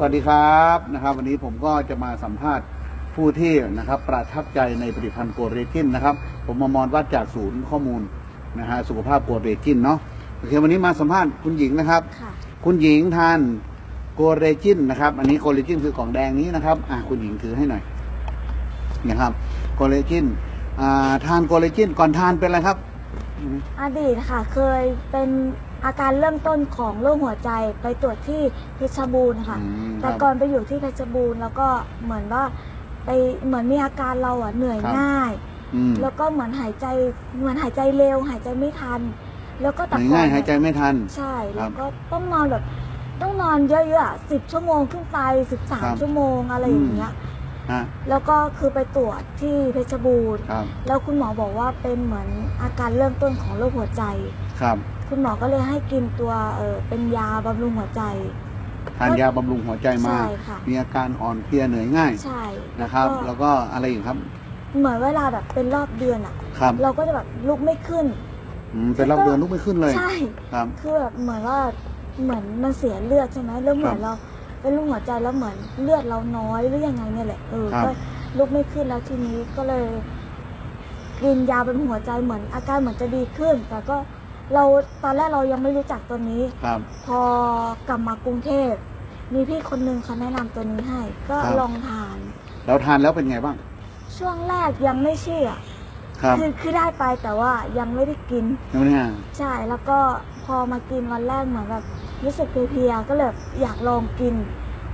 สวัสดีครับนะครับ วันนี้ผมก็จะมาสัมภาษณ์ผู้ที่นะครับประทับใจในผลิตภัณฑ์โกเรจินนะครับ ผมมามอนวัดจากศูนย์ข้อมูลนะฮะสุขภาพโกเรจินเนาะโอเควันนี้มาสัมภาษณ์คุณหญิงนะครับค่ะคุณหญิงทานโกเรจินนะครับ อันนี้โกเรจินคือกล่องแดงนี้นะครับอะคุณหญิงถือให้หน่อยนะครับโกเรจินอ่าทานโกเรจินก่อนทานเป็นอะไรครับ อดีตค่ะ เคยเป็น อาการเริ่มต้นของโรคหัวใจไปตรวจที่เพชรบูรณ์ค่ะ อืมแต่ครับก่อนไปอยู่ที่เพชรบูรณ์แล้วก็เหมือนว่าไปเหมือนมีอาการเราอะเหนื่อยครับ ง่าย อืมแล้วก็เหมือนหายใจเหมือนหายใจเร็ว หายใจไม่ทัน แล้วก็หแต่น่อยก่อง่ายนหายใจไม่ทัน ใช่ครัแล้บวก็ต้องนอนแบบต้องนอนเยอะๆอะสิบชั่วโมงขึ้นไปสิบสาคมรับชั่วโมงอะไรอย่างเงี้ย ฮะแล้วก็คือไปตรวจที่เพชรบูรณ์ ครับแล้วคุณหมอบอกว่าเป็นเหมือนอาการเริ่มต้นของโรคหัวใจ ครับคุณหมอก็เลยให้กินตัวเออเป็นยาบำรุงหัวใจ ทานยาบำรุงหัวใจมา ใช่ค่ะ มีอาการอ่อนเพลียเหนื่อยง่ายใช่ นะครับ แล้แล้ววก็ก็อะไรอีกครับ เหมือนเวลาแบบเป็นรอบเดือนอะครับเราก็จะแบบลุกไม่ขึ้น อืมเป็นรอบเดือนลุกไม่ขึ้นเลย ใช่ ครับ คือแบบเหมือนว่าเหมือนมันเสียเลือดใช่ไหมแล้วเหมือนครับเรา เป็นลูกหัวใจแล้วเหมือนเลือดเราน้อยหรือยังไงเนี่ยแหละเออครับ ก็ลุกไม่ขึ้นแล้วทีนี้ก็เลยกินยาเป็นหัวใจเหมือน อาการเหมือนจะดีขึ้น แต่ก็เราตอนแรกเรายังไม่รู้จักตัวนี้ ครับ พอกลับมากรุงเทพมีพี่คนนึงเขาแนะนำตัวนี้ให้ ก็ครับ ลองทาน แล้วทานแล้วเป็นไงบ้าง ช่ช่วงแรกยังไม่เชื่อครับคือคือได้ไปแต่ว่ายังไม่ได้กินยังไม่ได้ใช่แล้วก็พอมากินวันแรกเหมือนแบบ รู้สึกเพลียๆก็เลยอยากลองกิน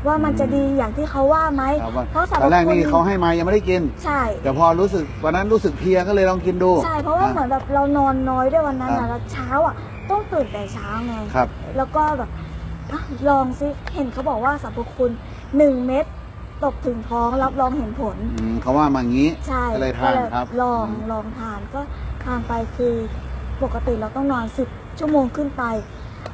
ว่ามันจะดีอย่างที่เขาว่าไหมครับว่าเพราะสรรพตอนแรกคุณนี่เขาให้มายังไม่ได้กิน ใช่ แต่พอรู้สึกวันนั้นรู้สึกเพลียก็เลยลองกินดูใช่ เพราะว่าเหมือนแบบเรานอนน้อยด้วยวันนั้นครัอะบแล้วเช้าอะต้องตื่นแต่เช้าไงครับ แล้วก็แบบอะลองซิเห็นเขาบอกว่าสรรพคุณหนึ่งเม็ดตกถึงท้องรับรองเห็นผล อืมเขาว่ามาอย่างนี้ใช่ก็เลยทานก็ครับลองมลองทานก็ทานไปคือปกติเราต้องนอนสิบชั่วโมงขึ้นไป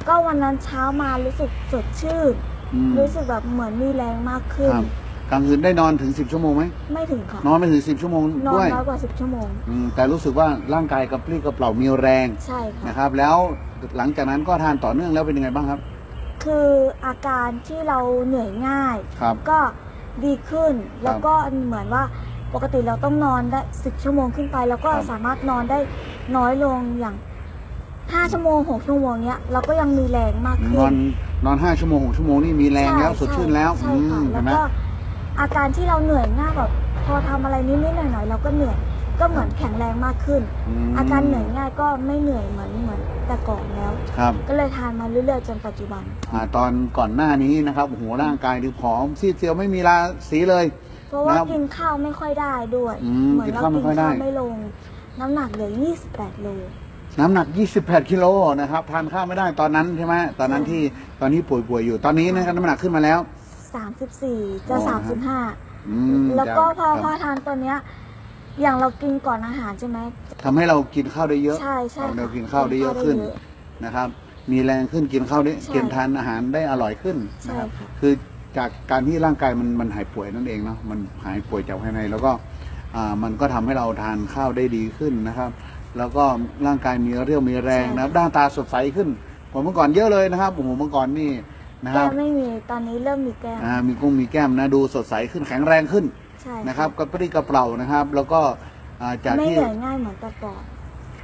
ก็วันนั้นเช้ามารู้สึกสดชื่น อืมรู้สึกแบบเหมือนมีแรงมากขึ้น ครับกลางคืนได้นอนถึงสิบชั่วโมงไหมไม่ถึงค่ะ นอนไม่ถึงสิบชั่วโมงนอนด้วยน้อยกว่าสิบชั่วโมง อืมแต่รู้สึกว่าร่างกายกระปรี้กระเปร่ามีแรงใช่ค่ะ นะครับ แล้วหลังจากนั้นก็ทานต่อเนื่องแล้วเป็นยังไงบ้างครับ คืออาการที่เราเหนื่อยง่าย ครับ ก็ดีขึ้น แล้วก็เหมือนว่าปกติเราต้องนอนได้สิบชั่วโมงขึ้นไป แล้วก็ครับสามารถนอนได้น้อยลงอย่าง ห้าชั่วโมงหกชั่วโมงเนี้ยเราก็ยังมีแรงมากนขึ้อนนอนห้าชั่วโมงหกชั่วโมงนี่มีแรงใช่แล้วสดชื่นแล้วใช่อืค่ะมแล้เห็วนไหมก็อาการที่เราเหนื่อยง่ายแบบพอทำอะไรนิดๆหน่อยๆเราก็เหนื่อยก็เหมือนแข็งแรงมากขึ้น มอาการเหนื่อยง่ายก็ไม่เหนื่อยเหมือนเหมือนแต่ก่อนแล้ว ครับก็เลยทานมาเรื่อยๆจนปัจจุบัน อ่าตอนก่อนหน้านี้นะครับโอ้โหร่างกายดูผอมซีดเซียวไม่มีราสีเลย เพราะว่านะครับกินข้าวไม่ค่อยได้ด้วย อืมเหมือนกินเราข้าวไม่กินค่อยได้ข้าวไม่ลง น้ำหนักเหลือ28โล น้ำหนัก 28กิโลนะครับทานข้าวไม่ได้ตอนนั้นใช่ไหมตอนนั้นใช่ที่ตอนที่ป่วยๆอยู่ ตอนนี้นะครับน้ำหนักขึ้นมาแล้ว34จะอ๋อฮะ35อืมแล้วก็พอครับ พอทานตัวเนี้ย อย่างเรากินก่อนอาหารใช่ไหม ทำให้เรากินข้าวได้เยอะใช่ใช่เราค่ะกินข้าวได้เยอะขึ้นกินข้าวได้เยอะนะครับ มีแรงขึ้นกินข้าวได้ใช่กินทานอาหารได้อร่อยขึ้นนะครับ ใช่ค่ะ คือจากการที่ร่างกายมันมันหายป่วยนั่นเองเนาะมันหายป่วยจากภายใน แล้วก็อ่ามันก็ทำให้เราทานข้าวได้ดีขึ้นนะครับ แล้วก็ร่างกายมีเรี่ยวมีแรงนะครับด้านตาสดใสขึ้นกว่าเมื่อก่อนเยอะเลยนะครับโอ้โหเมื่อก่อนนี่นะคแก้รับมไม่มีตอนนี้เริ่มมีแก้ม อ่ามีกุ้งมีแก้มนะดูสดใสขึ้นแข็งแรงขึ้นใช่นะครับกระปรี้กระเปร่านะครับ แล้วก็อ่าจากไม่ที่ เหนื่อยง่ายเหมือนแต่ก่อน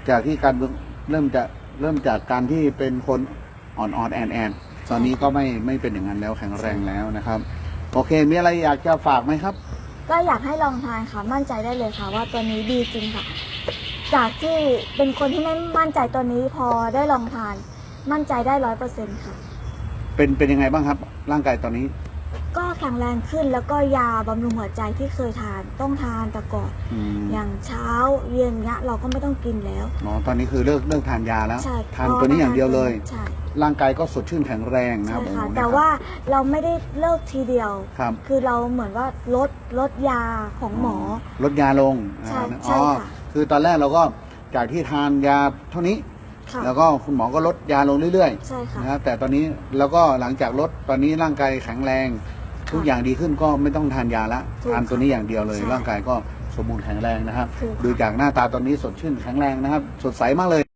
จากที่การเริ่มจะเริ่มจากการที่เป็นคนอ่อนอ่อนแอนแอนตอนนี้ก็ไม่ไม่เป็นอย่างนั้นแล้วแข็งแรงแล้วนะครับ โอเค มีอะไรอยากจะฝากไหมครับ ก็อยากให้ลองทานค่ะ มั่นใจได้เลยค่ะ ว่าตัวนี้ดีจริงค่ะ จากที่เป็นคนที่ไม่มั่นใจตัวนี้พอได้ลองทาน มั่นใจได้ร้อยเปอร์เซ็นต์ค่ะ เป็นเป็นยังไงบ้างครับ ร่างกายตอนนี้ ก็แข็งแรงขึ้นแล้วก็ยาบำรุงหัวใจที่เคยทานต้องทานแต่ก่อนอืมอย่างเช้าเย็นเนี้ยเราก็ไม่ต้องกินแล้ว อ๋อตอนนี้คือเลิกเลิกทานยาแล้ว ใช่ทานตัวนี้อย่างเดียวเลย ใช่ร่างกายก็สดชื่นแข็งแรงนะคใช่รับโอ้โหค่ะนะครับแต่ว่าเราไม่ได้เลิกทีเดียว ครับคือเราเหมือนว่าลดลดยาของหมอ ลดยาลงใช่อ่าใช่อ๋อค่ะ คือตอนแรกเราก็จากที่ทานยาเท่านี้ ค่ะ แล้วก็คุณหมอก็ลดยาลงเรื่อยใช่ค่ะ ๆนะครับแต่ตอนนี้แล้วก็หลังจากลดตอนนี้ร่างกายแข็งแรง ทุกอย่างดีขึ้นก็ไม่ต้องทานยาละถูกทานตัวนี้อย่างเดียวเลย ใช่ร่างกายก็สมบูรณ์แข็งแรงนะครับ ถูกค่ะดูจากหน้าตาตอนนี้สดชื่นแข็งแรงนะครับ สดใสมากเลย